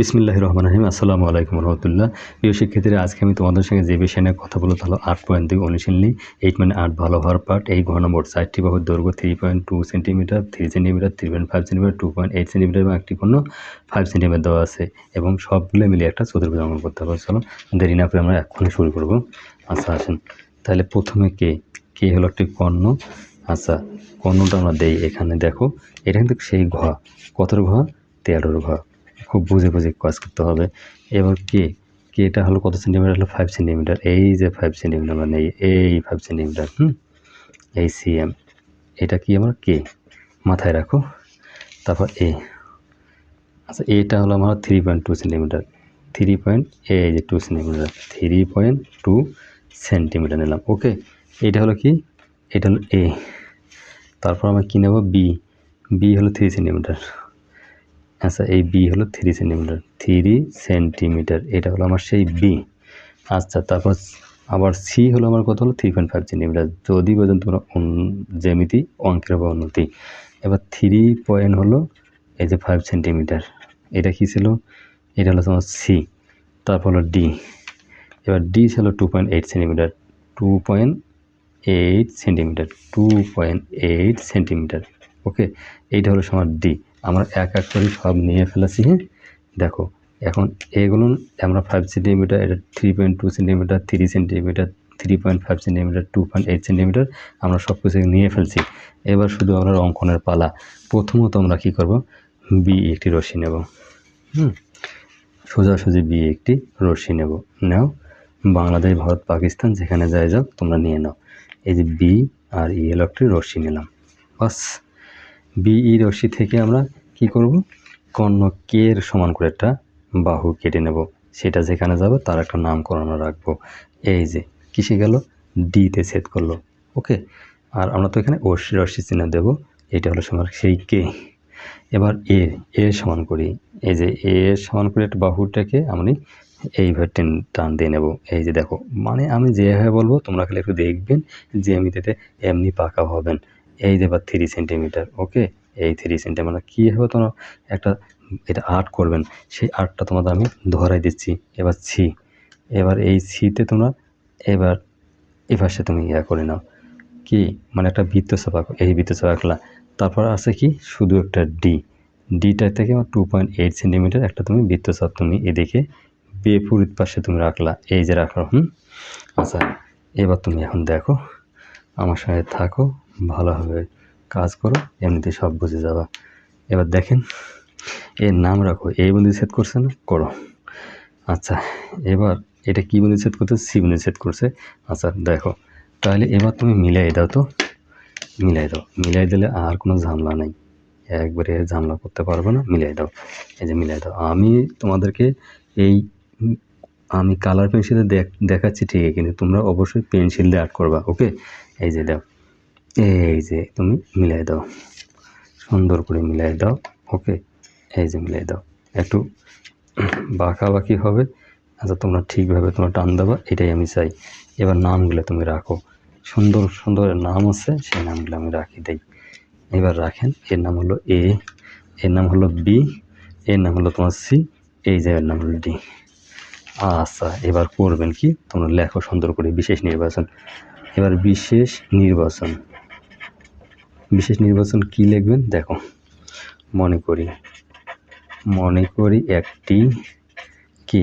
বিসমিল্লাহ রহমান রহিম আসসালামু আলাইকুম রহমতুল্লাহ। প্রিয় শিক্ষার্থীরা, আজকে আমি তোমাদের সঙ্গে যে বিষয় নিয়ে কথা বলব তাহলে আট পয়েন্ট দুই অনুশীলনী এইট মানে আট ভালো হওয়ার পার্ট এই ঘর নম্বর চারটি বাহুর দৈর্ঘ্য three point two centimetre three centimetre three point five centimetre two point eight centimetre এবং একটি পণ্য ফাইভ সেন্টিমিটার দেওয়া আছে এবং সবগুলো মিলিয়ে একটা চতুর্ভুজ অঙ্কন করতে হবে। চলো, দেরি না করে আমরা এক্ষুনি শুরু করব। আচ্ছা আসেন। তাহলে প্রথমে কে? কে হলো একটি কর্ণ? আচ্ছা কর্ণটা আমরা দেই এখানে। দেখো, এটা কিন্তু সেই ঘ। কতর ঘ? তেরোর ঘ। খুব বুঝে বুঝে কাজ করতে হবে। এবার কে? কে এটা হলো কত সেন্টিমিটার হলো ফাইভ সেন্টিমিটার এই যে ফাইভ সেন্টিমিটার মানে এই- ফাইভ সেন্টিমিটার হুম? এই সিএম এটা কি আমার কে? মাথায় রাখো। তারপর এ। আচ্ছা এটা হলো আমার three point two centimetre three point এই যে two centimetre three point two centimetre নিলাম ওকে এটা হলো কি? এটা হলো এ। তারপর আমরা কী নেব? বি বি হলো থ্রি সেন্টিমিটার আচ্ছা এই বি হলো থ্রি সেন্টিমিটার থ্রি সেন্টিমিটার এটা হলো আমার সেই বি আচ্ছা তারপর আবার সি হলো আমার কত হলো? থ্রি পয়েন্ট ফাইভ সেন্টিমিটার যদি বোঝেন তোমরা জ্যামিতি, অঙ্কের বা উন্নতি। এবার থ্রি পয়েন্ট হলো এই যে ফাইভ সেন্টিমিটার এটা কী ছিল? এটা হলো তোমার সি তারপর হলো ডি এবার ডি ছিল two point eight centimetre two point eight centimetre two point eight centimetre okay এইটা হলো আমার ডি আমরা এক এক করে সব নিয়ে ফেলেছি হ্যাঁ? দেখো, এখন এগুলো আমরা ফাইভ সেন্টিমিটার এটা three point two centimetre three centimetre three point five centimetre two point eight centimetre আমরা সব কিছু নিয়ে ফেলছি। এবার শুধু আমরা অঙ্কনের পালা। প্রথমত আমরা কী করব? বি একটি রশ্মি নেব, হুম? সোজাসুজি বি একটি রশ্মি নেব। নাও, বাংলাদেশ, ভারত, পাকিস্তান, যেখানে যায় যাও তোমরা নিয়ে নাও। এই যে বি আর ই হলো একটি রশ্মি নিলাম। বাস। বিই রশ্মি থেকে আমরা কি করব? কর্ণ কে এর সমান করে একটা বাহু কেটে নেব। সেটা যেখানে যাবে তার একটা নামকরণ রাখব। এই যে, কিসে গেল? ডিতে ছেদ করল। ওকে? আর আমরা তো এখানে অশ্রী রশ্মি চিহ্ন দেবো। এটা হলো সমান, সেই কে। এবার এ এ সমান করি। এই যে, এ সমান করে একটা বাহুটাকে আমি এইভাবে টেন, টান দিয়ে নেব। এই যে দেখো মানে আমি যেভাবে বলব, তোমরা খালি একটু দেখবেন যে আমি তাতে এমনি পাকা হবেন। এই যে এবার থ্রি সেন্টিমিটার ওকে? এই থ্রি সেন্টিমিটার কী হবে তোমরা একটা এটা আর্ট করবেন, সেই আর্টটা তোমাদের আমি ধরাই দিচ্ছি, এবার ছি এবার এই ছিতে তোমরা এবার এই পাশে তুমি ইয়া করে নাও, কি মানে একটা বৃত্ত চাপা এই বৃত্ত চাপা আঁকলা, তারপর আছে কি শুধু একটা ডি ডিটা থেকে আমার টু পয়েন্ট এইট সেন্টিমিটার একটা তুমি বৃত্তচাপ তুমি এদিকে বিপরীত পাশে তুমি রাখলা, এই যে রাখল হুম আচ্ছা এবার তুমি এখন দেখো, আমার সঙ্গে থাকো ভালোভাবে কাজ করো এমনিতে সব বুঝে যাবা। এবার দেখেন, এর নাম রাখো, এই বন্ধু সেট করছে না? করো। আচ্ছা এবার এটা কী বন্ধু সেট করতে সি বন্ধু সেট করছে। আচ্ছা দেখো, তাহলে এবার তুমি মিলাই দাও তো। মিলাই দাও। মিলাই দিলে আর কোনো ঝামেলা নেই। একবারে ঝামেলা করতে পারবে না, মিলাই দাও। এই যে মিলাই দাও। আমি তোমাদেরকে এই, আমি কালার পেন্সিলে দেখাচ্ছি ঠিকই, কিন্তু তোমরা অবশ্যই পেন্সিল দিয়ে আর্ট করবা ওকে এই যে দাও। এই যে তুমি মিলাই দাও। সুন্দর করে মিলাই দাও ওকে এই যে মিলাই দাও। একটু বাঁকা বাকি হবে আচ্ছা তোমরা ঠিকভাবে তোমরা টান দেবা, এটাই আমি চাই। এবার নামগুলো তুমি রাখো। সুন্দর সুন্দর নাম আছে, সেই নামগুলো আমি রাখি, দেই। এবার রাখেন, এর নাম হলো এ এর নাম হলো বি এর নাম হলো তোমার সি এই জায়গার নাম হলো ডি আচ্ছা এবার করবেন কি? তোমরা লেখো সুন্দর করে, বিশেষ নির্বাচন। এবার বিশেষ নির্বাচন। বিশেষ নির্বাচন কি লিখবেন? দেখো, মনে করি মনে করি একটি কি?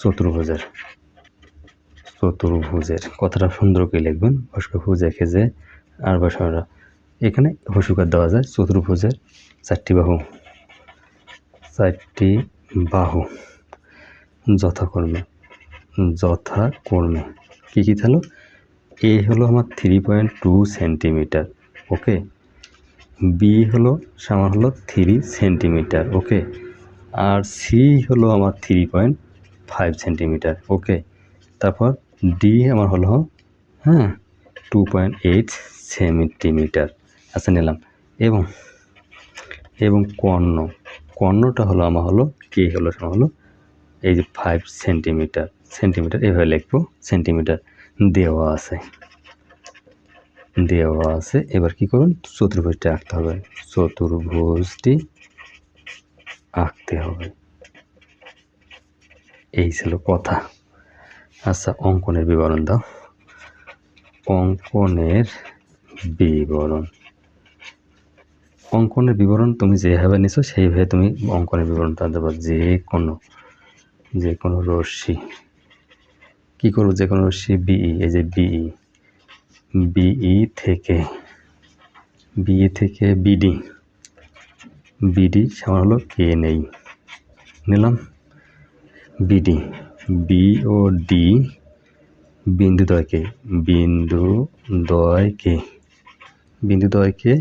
চতুর্ভুজের চতুর্ভুজের কথাটা সুন্দর করে লিখবেন। ভাস্কর ভুজ এঁকে যে আর বাসরা। এখানে হসুকার দেওয়া যায় চতুর্ভুজের চারটি বাহু। চারটি বাহু। যথাকর্মে যথাকর্মে। কী কী থাকল এ হলো আমার three point two centimetre okay? B হলো আমার হলো থ্রি সেন্টিমিটার ওকে? আর সি হলো আমার three point five centimetre okay? তারপর ডি আমার হলো হ্যাঁ টু পয়েন্ট এইট সেন্টিমিটার আচ্ছা নিলাম। এবং এবং কর্ণ। কর্ণটা হলো আমার হলো কে হলো আমার হলো, এই যে ফাইভ সেন্টিমিটার সেন্টিমিটার এভাবে লিখব সেন্টিমিটার দেওয়া আছে। দেওয়া আছে। এবার কি করুন? চতুর্ভুজটা আঁকতে হবে। চতুর্ভুজটি আঁকতে হবে। এই ছিল কথা। আচ্ছা অঙ্কনের বিবরণ দাও। অঙ্কনের বিবরণ। অঙ্কনের বিবরণ তুমি যেভাবে নিছো, সেইভাবে তুমি অঙ্কনের বিবরণটা দেবো। যে কোনো যে কোনো রশ্মি। কী করব? যে কোনো রশ্মি, বিই, এই যে বিই। বিই থেকে বিই থেকে বিডি। বিডি সমান হলো কে নেই। নিলাম। বিডি বি ও ডি বিন্দু দয়কে বিন্দু দয়কে বিন্দু দয়কে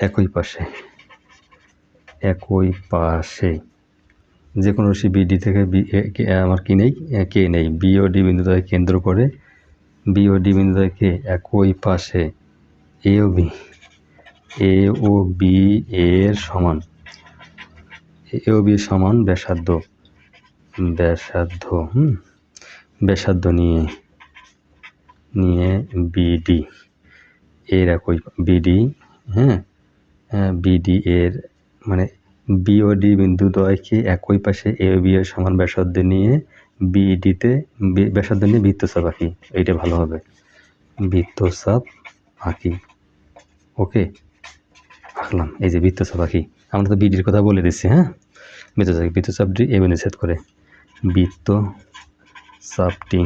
একই পাশে। একই পাশে। যে কোনো রাশি বিডি থেকে বি আমার কি নেই? কে নেই। বি ও ডি বিন্দুদ্বয় কেন্দ্র করে বি ও ডি বিন্দুদ্বয়কে একই পাশে এ ও বি এ ও বি এর সমান এ ও বি সমান ব্যাসার্ধ ব্যাসার্ধ, হুম, ব্যাসার্ধ নিয়ে নিয়ে বিডি, এর একই, বিডি হ্যাঁ বিডি এর মানে বিওডি বিন্দু দ্বয়কে একই পাশে এ বি এর সমান ব্যাসার্ধ নিয়ে বিডিতে ব্যাসার্ধ নিয়ে বৃত্তচাপ আঁকি, এইটা ভালো হবে। বৃত্তচাপ আঁকি। ওকে, আঁকলাম। এই যে বৃত্তচাপ আঁকি। আমরা তো বিডির কথা বলে দিচ্ছি হ্যাঁ? বৃত্তচাপ এ বিন্দু ছেদ করে। বৃত্ত চাপটি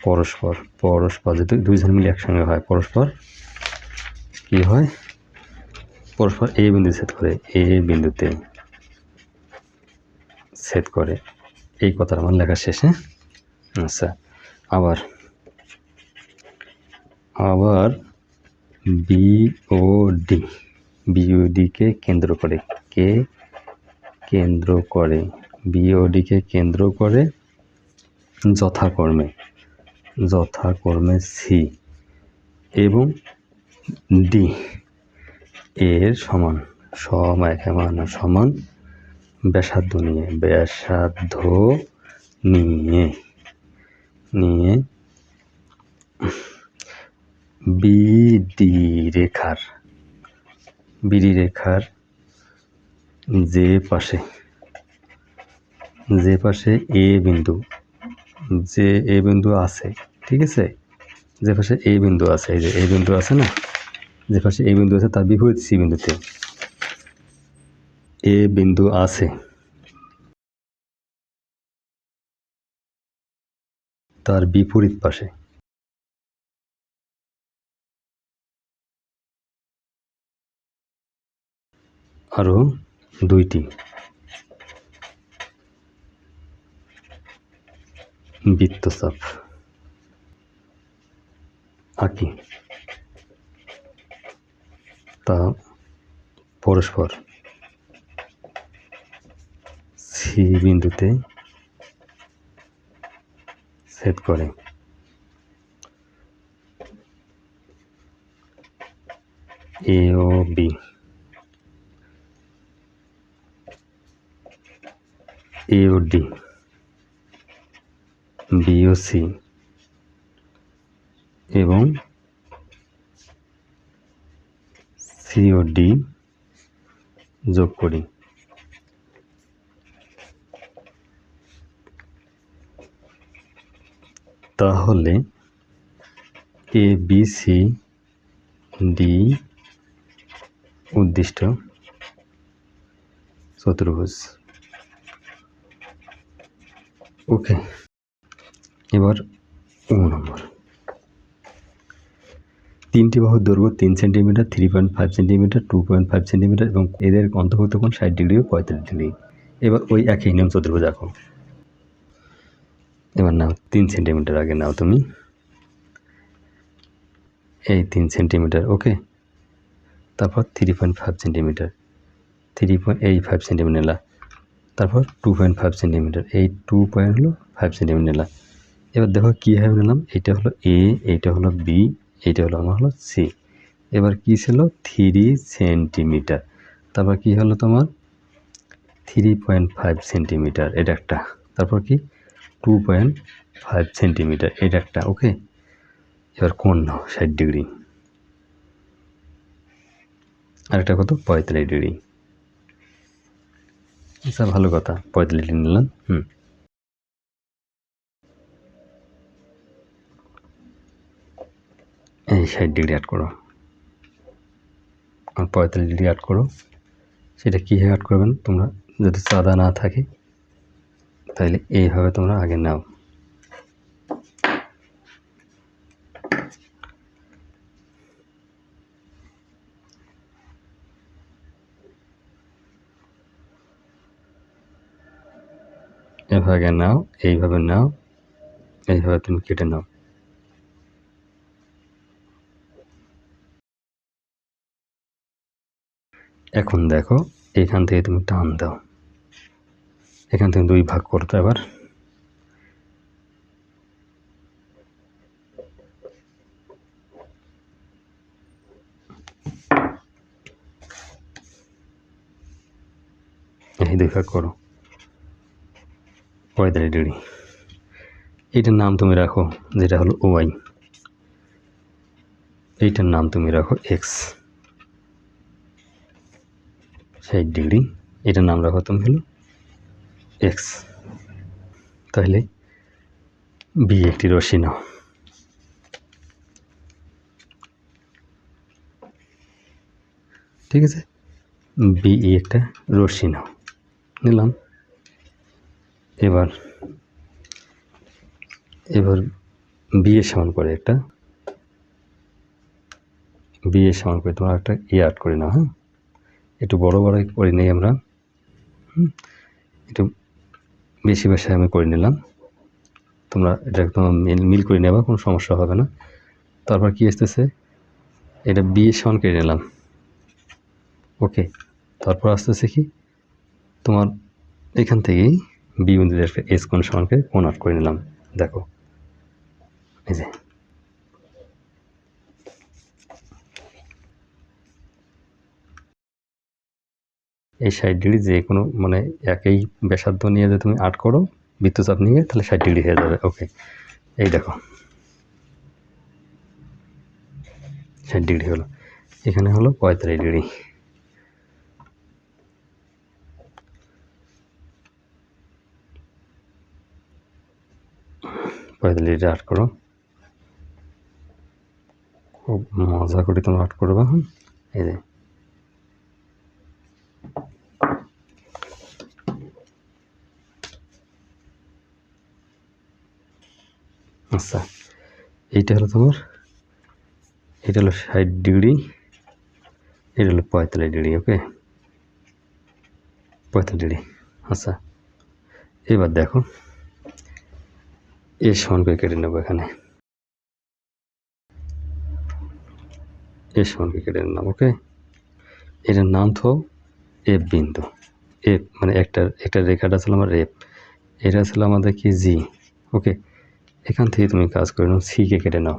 পরস্পর পরস্পর যদি দুইজন মিলে একসঙ্গে হয়, পরস্পর কি হয়? পরস্পর এ বিন্দু ছেদ করে, এ বিন্দুতে ছেদ করে। এই কথাটা আমার লেখা শেষে আচ্ছা আবার আবার বিওডি বিওডিকে কেন্দ্র করে, কে কেন্দ্র করে বিওডিকে কেন্দ্র করে যথাকর্মে যথাকর্মে সি এবং ডি এর সমান, সম একেমান সমান ব্যাসার্ধ নিয়ে ব্যাসার্ধ নিয়ে নিয়ে বিডি রেখার বিডি রেখার যে পাশে যে পাশে এ বিন্দু, যে এ বিন্দু আছে, ঠিক আছে? যে পাশে এ বিন্দু আছে, এই যে এ বিন্দু আছে না? যে পাশে এ বিন্দু আছে, তার বিপরীত সি বিন্দুতে। এ বিন্দু আছে। তার বিপরীত পাশে। আরও দুইটি। বৃত্তচাপ। আঁকি। তা পরস্পর। সি বিন্দুতে ছেদ করে। এ ও বি এ ও ডি বি ও সি এবং সি ও ডি যোগ করি। তাহলে এ বি সি ডি উদ্দিষ্ট চতুর্ভুজ। ওকে এবার ও নম্বর। তিনটি বাহুর দৈর্ঘ্য তিন centimetre three point five centimetre two point five centimetre এবং এদের অন্তর্ভুক্ত কোণ ষাট ডিগ্রি ও পঁয়তাল্লিশ ডিগ্রি এবার ওই একই নিয়ম চতুর্ভুজ আঁকো। এবার নাও, তিন সেন্টিমিটার আগে নাও তুমি। এই তিন সেন্টিমিটার ওকে তারপর three point five centimetre three point এই ফাইভ সেন্টিমিটার নিলা। তারপর টু পয়েন্ট ফাইভ সেন্টিমিটার এই টু পয়েন্ট হলো ফাইভ সেন্টিমিটার নিলাম এবার দেখো কীভাবে নিলাম, এইটা হলো এ এইটা হলো বি এইটা হলো আমার হলো সি এবার কী ছিল? থ্রি সেন্টিমিটার তারপর কি হলো তোমার? থ্রি পয়েন্ট ফাইভ সেন্টিমিটার এটা একটা। তারপর কি? টু পয়েন্ট ফাইভ সেন্টিমিটার এটা একটা ওকে এবার কোন নাও, ষাট ডিগ্রি আরেকটা কত? পঁয়তাল্লিশ ডিগ্রি আচ্ছা ভালো কথা, পঁয়তাল্লিশ ডিগ্রি নিলাম, হুম। এই ষাট ডিগ্রি অ্যাড করো। আর পঁয়তাল্লিশ ডিগ্রি অ্যাড করো। সেটা কীভাবে অ্যাড করবেন? তোমরা যদি চাঁদা না থাকে তাহলে এইভাবে তোমরা আগে নাও। এভাবে নাও, এইভাবে নাও, এইভাবে তুমি কেটে নাও। এখন দেখো, এখান থেকে তুমি টান দাও। এখান থেকে দুই ভাগ করতো এবার। এই দুই ভাগ করো। পঁয়তাল্লিশ ডিগ্রি এইটার নাম তুমি রাখো, যেটা হলো ওয়াই। এইটার নাম তুমি রাখো এক্স। ষাট ডিগ্রি। এটার নাম রাখো তুমি হলো এক্স তাহলে বি একটি নাও। ঠিক আছে? বি একটা রশ্মি নাও। নিলাম। এবার এবার বিয়ে সমান করে একটা বিয়ে সমান করে তোমার একটা ই আর্ট করে নাও হ্যাঁ? একটু বড় বড় করে নিই আমরা, হুম? একটু বেশি বেশি আমি করে নিলাম। তোমরা এটা একদম মিল করে নেবা, কোনো সমস্যা হবে না। তারপর কি আসতেছে? এটা বিয়ে সমান কেটে নিলাম। ওকে তারপর আসতেছে কি? তোমার এখান থেকেই বি বিন্দুতে এস কোন সমানকে কোন আট করে নিলাম। দেখো, এই যে। এই ষাট ডিগ্রি যে কোনো মানে একই ব্যাসার্ধ নিয়ে যদি তুমি আট করো বৃত্তচাপ নিয়ে তাহলে ষাট ডিগ্রি হয়ে যাবে ওকে এই দেখো। ষাট ডিগ্রি হলো। এখানে হলো পঁয়তাল্লিশ ডিগ্রি। পঁয়তাল্লিশ ডিগ্রি আট করো। খুব মজা করে তোমরা আট করবা এই যে আচ্ছা এইটা হলো তোমার, এটা হলো ষাট ডিগ্রি, এটা হলো পঁয়তাল্লিশ ডিগ্রি ওকে পঁয়তাল্লিশ ডিগ্রি আচ্ছা। এবার দেখো এ সমান করে কেটে নেব এখানে। এ সমান করে কেটে নিলাম ওকে এটার নাম তো এফ বিন্দু। এফ মানে একটা একটা রেখাটা ছিল আমার এফ এটা ছিল আমাদের কি জি ওকে এখান থেকে তুমি কাজ করে নাও সিকে কেটে নাও।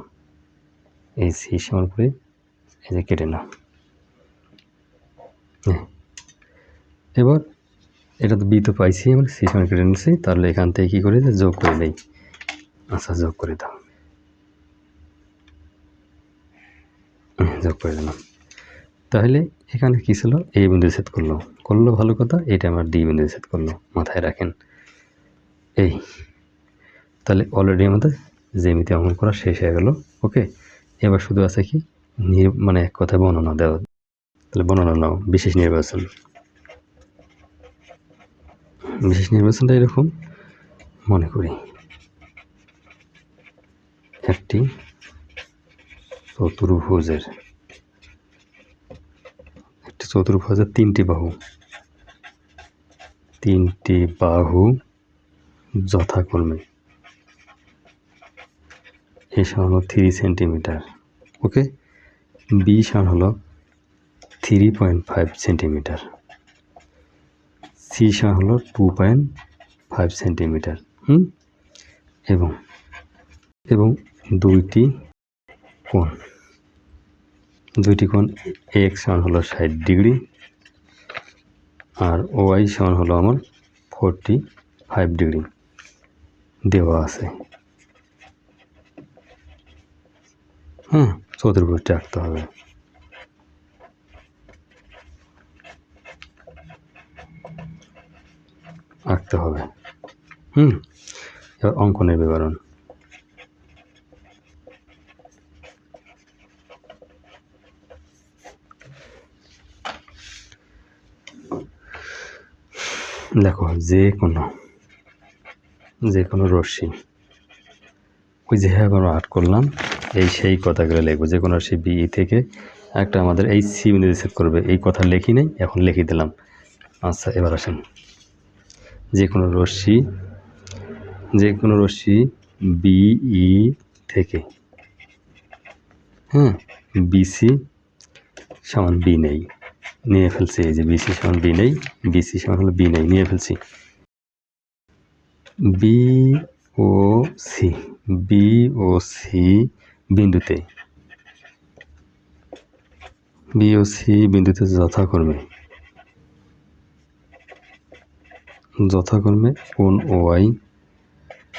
এই সি সমান করে এই যে কেটে নাও। হ্যাঁ। এবার এটা তো বি তো পাইছি আমরা সি সমান কেটে নিচ্ছি তাহলে এখান থেকে কী করে যোগ করে নেই আচ্ছা যোগ করে দাও। যোগ করে দিলাম। তাহলে এখানে কী ছিল? এই বিন্দু সেট করল। করল ভালো কথা, এটা আমার ডি বিন্দু সেট করল। মাথায় রাখেন। এই। তাহলে অলরেডি আমাদের জেমিতে অঙ্কন করা শেষ হয়ে গেল। ওকে এবার শুধু আছে কি? মানে এক কথায় বর্ণনা দেওয়া। তাহলে বর্ণনা নাও, বিশেষ নির্বাচন। বিশেষ নির্বাচনটা এরকম, মনে করি। একটি চতুর্ভুজের একটি চতুর্ভুজের তিনটি বাহু। তিনটি বাহু যথাক্রমে। এ সমান হলো থ্রি সেন্টিমিটার ওকে বি সমান হলো three point five centimetre C সমান হলো টু পয়েন্ট ফাইভ সেন্টিমিটার হুম? এবং এবং দুইটি কোণ দুইটি কোণ এক্স সমান হলো ষাট ডিগ্রি আর ওয়াই সমান হলো আমার ফোরটি ফাইভ ডিগ্রি দেওয়া আছে। হ্যাঁ চতুর্ভুজটা আঁকতে হবে। আঁকতে হবে। হুম, এবার অঙ্কনের বিবরণ। দেখো, যে কোনো যে কোনো রশ্মি, ওই যে হ্যাঁ আমরা আর্ট করলাম। এই সেই কথাগুলো লিখব। যে কোনো রশ্মি বি থেকে একটা আমাদের এই সি বিন্দু সেট করবে। এই কথা লিখি নেই, এখন লিখে দিলাম। আচ্ছা এবার আসেন। যে কোনো রশ্মি, যে কোনো রশ্মি বিই থেকে হ্যাঁ বিসি সমান বি নেই। নিয়ে ফেলছি, এই যে বিসি সমান বি নেই, বিসি সমান হলো বি নেই, নিয়ে ফেলছি। বি ও সি, বি ও সি বিন্দুতে। বি ও সি বিন্দুতে যথাক্রমে। যথাক্রমে কোন ওয়াই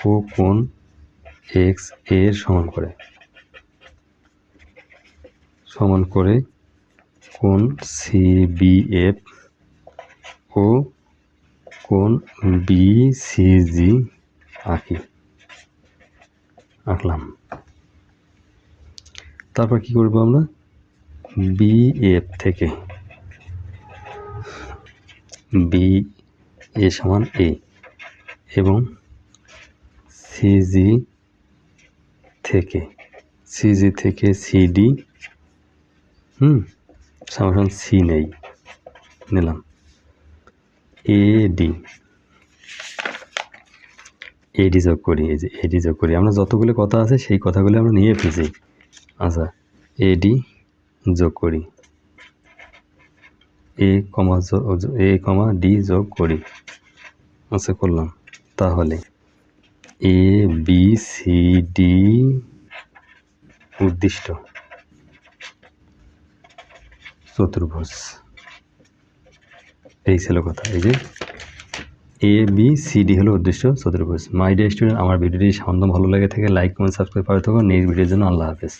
ও কোন এক্সের সমান করে। সমান করে কোন সি, বি, এফ ও কোন বি, সি, জি আঁকি। আঁকলাম। তারপর কি করব আমরা? বি এফ থেকে। বি এ সমান এ এবং সিজি থেকে। সিজি থেকে সিডি হুম? সমান সি নেই। নিলাম। এডি এডি যোগ করি, এই যে এডি যোগ করি। আমরা যতগুলো কথা আছে সেই কথাগুলো আমরা নিয়ে ফেলছি। আচ্ছা এডি যোগ করি। এ কমা এ কমা ডি যোগ করি। আচ্ছা করলাম। তাহলে এ বি সি ডি উদ্দিষ্ট। চতুর্ভুজ। এই ছিল কথা। এই যে এ বি সি ডি হলো উদ্দেশ্য, চতুর্ভুজ। মাই ডিয়ার স্টুডেন্ট আমার ভিডিওটি সামান্য ভালো লেগে থাকে লাইক কমেন্ট সাবস্ক্রাইব করে থাকুন নেক্সট ভিডিওর জন্য আল্লাহ হাফেজ।